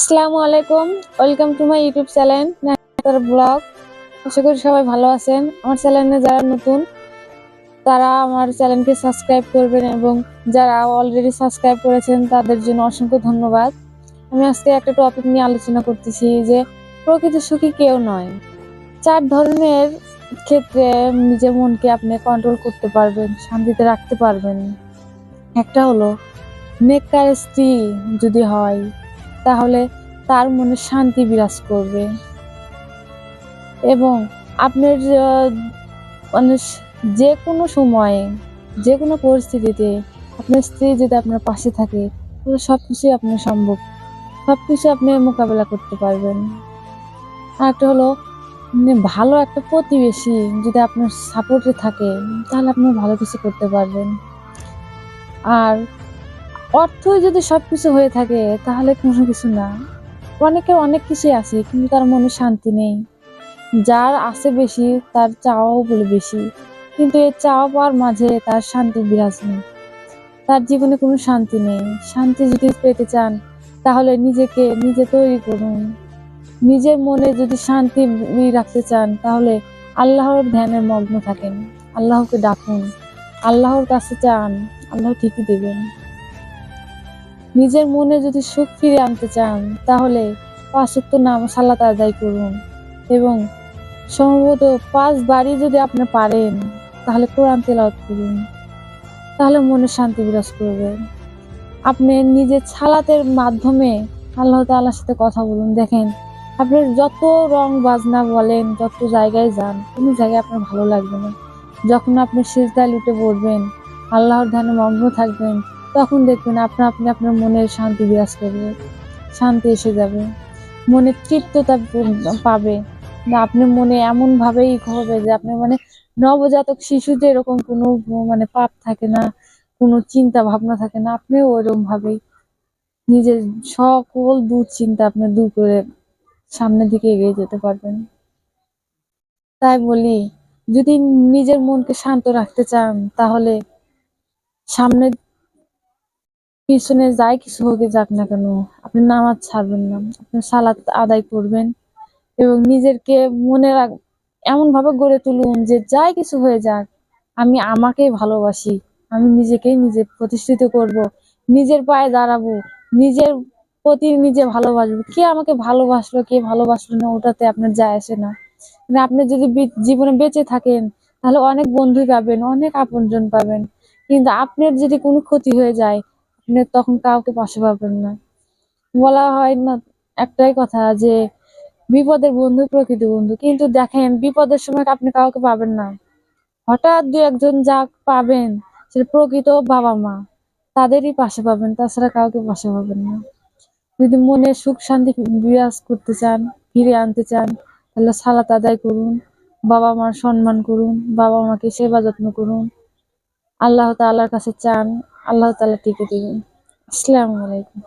আসসালামু আলাইকুম। Welcome to my YouTube channel নাটার blog আশা করি সবাই ভালো আছেন। আমার চ্যানেলে যারা নতুন, তারা আমার চ্যানেলকে সাবস্ক্রাইব করবেন এবং যারা অলরেডি সাবস্ক্রাইব করেছেন, তাদের জন্য অসংখ্য ধন্যবাদ। আমি আজকে একটা টপিক নিয়ে আলোচনা করতেছি যে, প্রকৃত সুখী কেউ নয়। চার ধরনের ক্ষেত্রে নিজের মনকে আপনি কন্ট্রোল করতে পারবেন, শান্তিতে রাখতে পারবেন। একটা হলো, নেককার স্ত্রী যদি হয় তাহলে তার মনে শান্তি বিরাজ করবে। এবং আপনার মানে যে কোনো সময়ে, যে কোনো পরিস্থিতিতে আপনার স্ত্রী যদি আপনার পাশে থাকে, তাহলে সব কিছুই আপনার সম্ভব। সব কিছু আপনি মোকাবেলা করতে পারবেন। আর একটা হলো মানে ভালো একটা প্রতিবেশী যদি আপনার সাপোর্টে থাকে, তাহলে আপনি ভালো কিছু করতে পারবেন। আর অর্থই যদি সবকিছু হয়ে থাকে, তাহলে কোনো কিছু না। অনেকের অনেক কিছুই আছে, কিন্তু তার মনে শান্তি নেই। যার আছে বেশি, তার চাওয়াও বলে বেশি। কিন্তু এই চাওয়া পাওয়ার মাঝে তার শান্তি বিরাজ নেই। তার জীবনে কোনো শান্তি নেই। শান্তি যদি পেতে চান, তাহলে নিজেকে নিজে তৈরি করুন। নিজের মনে যদি শান্তি রাখতে চান, তাহলে আল্লাহর ধ্যানের মগ্ন থাকেন। আল্লাহকে ডাকুন। আল্লাহর কাছে চান। আল্লাহ ঠিকই দেবেন। নিজের মনে যদি সুখ ফিরে আনতে চান, তাহলে পাঁচ ওয়াক্ত নাম সালাত আদায় করুন এবং সম্ভবত পাঁচ বাড়ি যদি আপনি পারেন, তাহলে কোরআন তেলাওয়াত করুন। তাহলে মনে শান্তি বিরাজ করবে। আপনি নিজের ছালাতের মাধ্যমে আল্লাহ তাআলার সাথে কথা বলুন। দেখেন, আপনি যত রং বাজনা বলেন, যত জায়গায় যান, কোনো জায়গায় আপনার ভালো লাগবে না। যখন আপনি সিজদায় লুটে পড়বেন, আল্লাহর ধ্যানে মগ্ন থাকবেন তখন দেখবেন আপনা আপনি আপনার মনের শান্তি বিরাজ করবে, শান্তি এসে যাবে। মনে তৃপ্ততা পাবে আপনি মনে এমন ভাবেই হবে যে আপনি মানে নবজাতক শিশুদের এরকম কোনো মানে পাপ থাকে না, কোনো চিন্তা ভাবনা থাকে না, আপনিও ওইরকম ভাবেই নিজের সকল দুশ্চিন্তা আপনি দূর করে সামনের দিকে এগিয়ে যেতে পারবেন। তাই বলি, যদি নিজের মনকে শান্ত রাখতে চান, তাহলে সামনে পিছনে যাই, কিছু হোক যাক না কেন, আপনি নামাজ ছাড়বেন না, আপনি সালাত আদায় করবেন এবং নিজেরকে মনে রাখ এমন ভাবে গড়ে তুলুন যে যাই কিছু হয়ে যাক, আমি আমাকেই ভালোবাসি, আমি নিজেকেই নিজে প্রতিষ্ঠিত করব, নিজের পায়ে দাঁড়াবো, নিজের প্রতি নিজে ভালোবাসবো। কে আমাকে ভালোবাসলো, কে ভালোবাসলো না, ওটাতে আপনার যায় আসে না। মানে আপনি যদি জীবনে বেঁচে থাকেন, তাহলে অনেক বন্ধু পাবেন, অনেক আপনজন পাবেন। কিন্তু আপনার যদি কোনো ক্ষতি হয়ে যায় তখন কাউকে পাশে পাবেন না। বলা হয় না, একটাই কথা যে বিপদের বন্ধু প্রকৃত বন্ধু। কিন্তু দেখেন, বিপদের সময় আপনি কাউকে পাবেন না। হঠাৎ দু একজন যা পাবেন, সেটা প্রকৃত বাবা মা, তাদেরই পাশে পাবেন, তাছাড়া কাউকে পাশে পাবেন না। যদি মনে সুখ শান্তি বিরাজ করতে চান, ফিরে আনতে চান, তাহলে সালাত আদায় করুন, বাবা মার সম্মান করুন, বাবা মাকে সেবা যত্ন করুন। আল্লাহ তাআলার কাছে চান আল্লাহ তালা টিকে দিবেন। আসসালামু আলাইকুম।